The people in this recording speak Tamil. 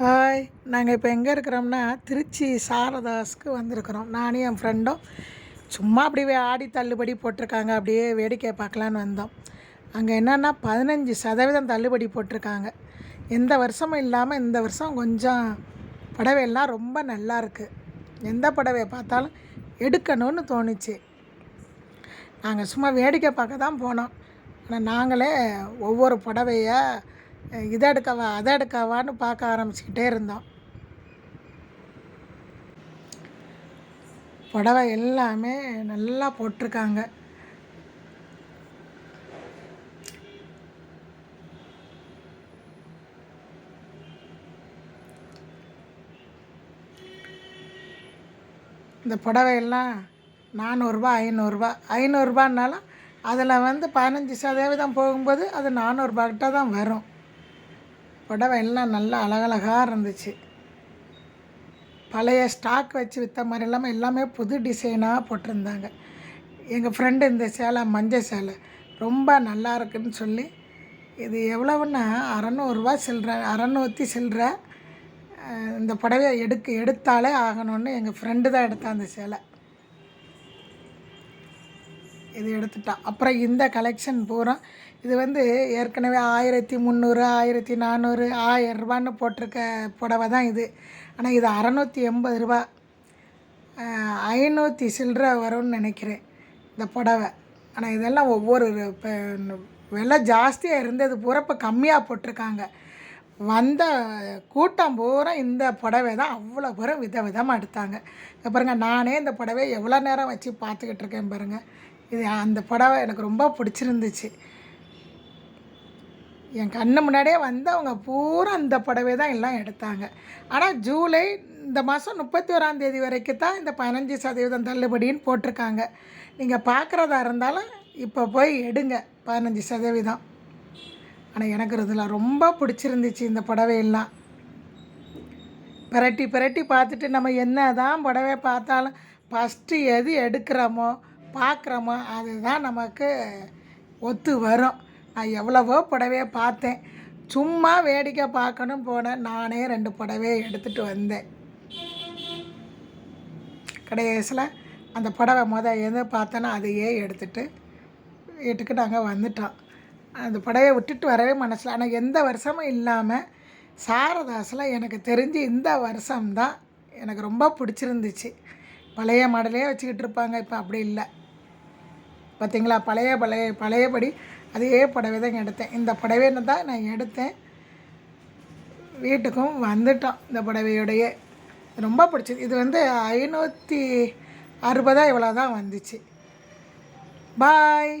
ஹாய் நாங்கள் இப்போ எங்கே இருக்கிறோம்னா திருச்சி சாரதாஸ்க்கு வந்திருக்கிறோம். நானும் என் ஃப்ரெண்டும் சும்மா அப்படியே ஆடி தள்ளுபடி போட்டிருக்காங்க. அப்படியே வேடிக்கை பார்க்கலான்னு வந்தோம். அங்கே என்னென்னா பதினஞ்சு சதவீதம் தள்ளுபடி போட்டிருக்காங்க. எந்த வருஷமும் இல்லாமல் இந்த வருஷம் கொஞ்சம் புடவையெல்லாம் ரொம்ப நல்லா இருக்குது எந்த புடவையை பார்த்தாலும் எடுக்கணும்னு தோணுச்சு. நாங்கள் சும்மா வேடிக்கை பார்க்க தான் போனோம். ஆனால் நாங்களே ஒவ்வொரு புடவைய இதை எடுக்கவா அதை எடுக்கவான்னு பார்க்க ஆரம்பிச்சுக்கிட்டே இருந்தோம். புடவை எல்லாமே நல்லா போட்டிருக்காங்க. இந்த புடவையெல்லாம் நானூறுரூபா ஐநூறுரூபா ஐநூறுரூபான்னாலும் அதில் வந்து பதினஞ்சு சதவீதம் போகும்போது அது நானூறுரூபாக்கிட்ட தான் வரும். புடவை எல்லாம் நல்லா அழகழகாக இருந்துச்சு. பழைய ஸ்டாக் வச்சு விற்ற மாதிரி இல்லாமல் எல்லாமே புது டிசைனாக போட்டிருந்தாங்க. எங்கள் ஃப்ரெண்டு இந்த சேலை மஞ்சள் சேலை ரொம்ப நல்லா இருக்குன்னு சொல்லி இது எவ்வளவுன்னா அறநூறுரூவா சில்லற அறநூற்றி சில்லற இந்த புடவையை எடுக்க எடுத்தாலே ஆகணும்னு எங்கள் ஃப்ரெண்டு தான் எடுத்தேன் அந்த சேலை. இது எடுத்துட்டா அப்புறம் இந்த கலெக்ஷன் பூரா இது வந்து ஏற்கனவே ஆயிரத்தி முந்நூறு ஆயிரத்தி நானூறு ஆயிரம் ரூபான்னு போட்டிருக்க புடவை தான் இது. ஆனால் இது அறநூற்றி எண்பது ரூபா. ஐநூற்றி சில்லற வரும்னு நினைக்கிறேன் இந்த புடவை. ஆனால் இதெல்லாம் ஒவ்வொரு இப்போ விலை ஜாஸ்தியாக இருந்தது. பூரா இப்போ கம்மியாக போட்டிருக்காங்க. வந்த கூட்டம் பூரா இந்த புடவை தான். அவ்வளோ பேரும் வித விதமாக எடுத்தாங்க. பாருங்கள் பாருங்க நானே இந்த புடவை எவ்வளோ நேரம் வச்சு பார்த்துக்கிட்டு இருக்கேன் பாருங்கள் இது அந்த புடவை எனக்கு ரொம்ப பிடிச்சிருந்துச்சு. என் கண்ணு முன்னாடியே வந்து அவங்க பூரா அந்த புடவை தான் எல்லாம் எடுத்தாங்க. ஆனால் ஜூலை இந்த மாதம் முப்பத்தி ஓராம் தேதி வரைக்கும் தான் இந்த பதினஞ்சு சதவீதம் தள்ளுபடின்னு போட்டிருக்காங்க. நீங்கள் பார்க்குறதா இருந்தாலும் இப்போ போய் எடுங்க பதினஞ்சு சதவீதம். ஆனால் எனக்கு இதில் ரொம்ப பிடிச்சிருந்துச்சு இந்த புடவையெல்லாம். பிரட்டி பிரட்டி பார்த்துட்டு நம்ம என்ன தான் புடவை பார்த்தாலும் ஃபஸ்ட்டு எது எடுக்கிறோமோ பார்க்குறோமோ அதுதான் நமக்கு ஒத்து வரும். நான் எவ்வளவோ புடவையை பார்த்தேன். சும்மா வேடிக்கை பார்க்கணும் போனேன் நானே ரெண்டு புடவையை எடுத்துகிட்டு வந்தேன். கடைசியில் அந்த புடவை முத எது பார்த்தேனோ அதையே எடுத்துட்டு வீட்டுக்கு நாங்கள் வந்துட்டோம். அந்த புடவையை விட்டுட்டு வரவே மனசில் ஆனால் எந்த வருஷமும் இல்லாமல் சாரதாஸில் எனக்கு தெரிஞ்சு இந்த வருஷம்தான் எனக்கு ரொம்ப பிடிச்சிருந்துச்சு. பழைய மாடலே வச்சுக்கிட்டு இருப்பாங்க இப்போ அப்படி இல்லை. பார்த்தீங்களா பழைய பழைய பழையபடி அதே புடவை தான் எடுத்தேன். இந்த புடவைன்னு தான் நான் எடுத்தேன். வீட்டுக்கும் வந்துட்டோம் இந்த புடவையோடையே. ரொம்ப பிடிச்சது. இது வந்து ஐநூற்றி அறுபதா இவ்வளோ தான் வந்துச்சு. பாய்